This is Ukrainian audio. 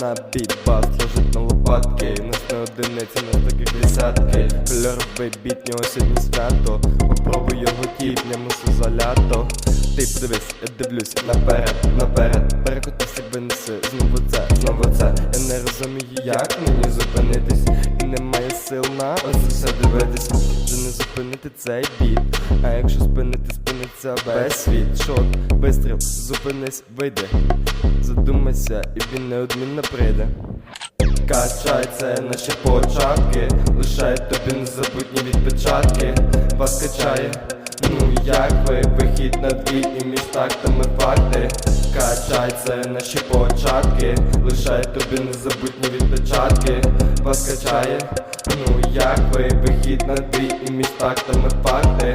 на біт, бас ложить на лопатки. Нас не одиниці, нас таких десятки. Кольоровий біт, нього сьогодні свято. Попробуй його тіп, не мусу залято Ти подивись, я дивлюсь наперед, наперед. Перекотись, якби неси, знову це, знову це. Я не розумію, як мені зупинитись. І немає сил на ось це все дивитись. Вже не зупинити цей біт. А якщо спинити, спиниться весь світ Шот, вистріл, зупинись, вийди. Задумайся, і він неодмінно прийде. Качай, це наші початки. Лишає тобі незабутні відпечатки. Вас качає, ну як ви? Вихід на дві і між тактами факти. Качай, це наші початки. Лишає тобі незабутні відпечатки. Вас качає, ну як ви? Вихід на дві і між тактами факти